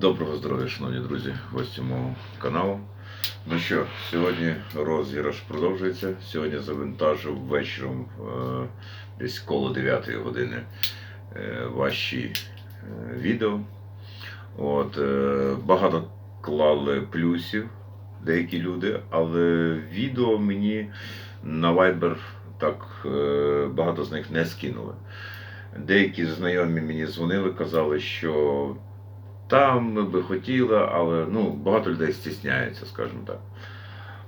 Доброго здоров'я, шановні друзі, гості мого каналу. Ну що, сьогодні розіграш продовжується. Сьогодні завантажив вечором е, десь коло 9 години е, ваші е, відео. От, багато клали плюсів деякі люди, але відео мені на Viber так багато з них не скинули. Деякі знайомі мені дзвонили, казали, що там ми би хотіли, але ну, багато людей стісняється, скажімо так.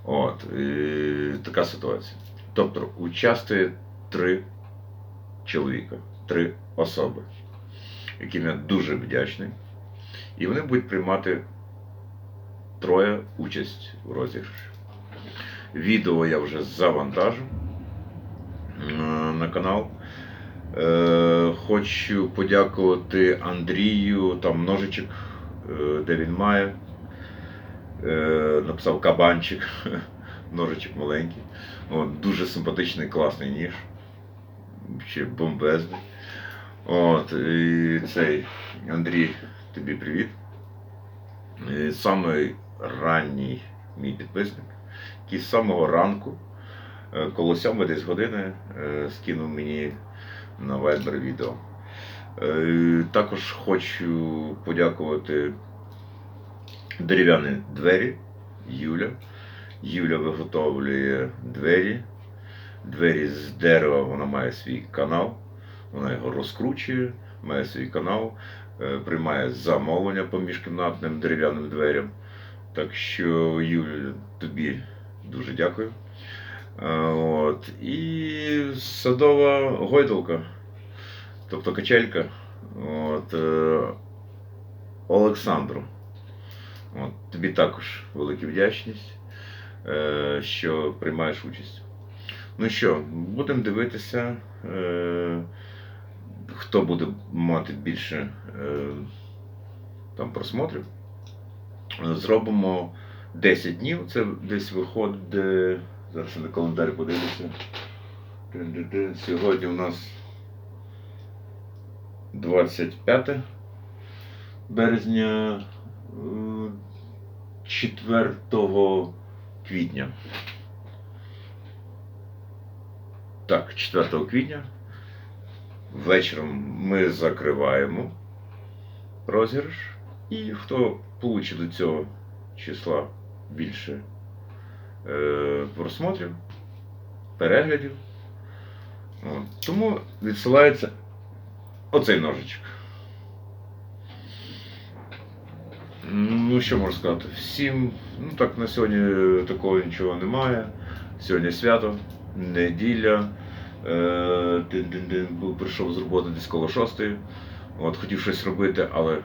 От, і така ситуація. Тобто участвує три чоловіка, три особи, яким я дуже вдячний. І вони будуть приймати троє участь у розіграші. Відео я вже завантажу е, на канал. Е, Хочу подякувати Андрію, там ножичок, е, де він має. Е, Написав кабанчик, ножичок маленький. От, дуже симпатичний, класний ніж. Ще бомбезний. От, і цей Андрій, тобі привіт. І самий ранній мій підписник, який з самого ранку, коло сьомої десь години, скинув мені на Viber відео. Е, Також хочу подякувати дерев'яні двері Юля. Юля виготовлює двері. Двері з дерева вона має свій канал. Вона його розкручує, має свій канал, е, приймає замовлення по міжкімнатним дерев'яним дверям. Так що, Юля, тобі дуже дякую. Е, От. І садова гойдалка, тобто качелька. От, е, Олександру. От, тобі також велика вдячність, е, що приймаєш участь. Ну що, будемо дивитися, хто буде мати більше там просмотрів. Зробимо 10 днів. Це десь виходить. Е, Зараз на календар подивлюся. Сьогодні у нас 25 березня, е, 4 квітня. Так, 4 квітня. Вечором ми закриваємо розіграш. І хто получить до цього числа більше е, просмотрів, переглядів. От. Тому відсилається оцей ножичок. Ну, що можу сказати? Всім, ну так, на сьогодні такого нічого немає. Сьогодні свято, неділя. Е, прийшов з роботи десь коло шостої. От, хотів щось робити, але е,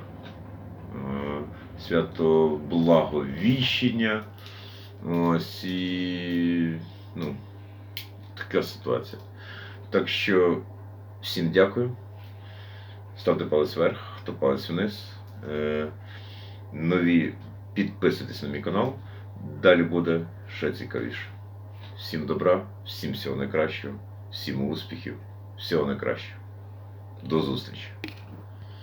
свято благовіщення. Ось і ну, така ситуація. Так що всім дякую. Ставте палець вверх, хто палець вниз. Е, нові підписуйтесь на мій канал. Далі буде ще цікавіше. Всім добра, всім всього найкращого, всім успіхів, всього найкращого. До зустрічі!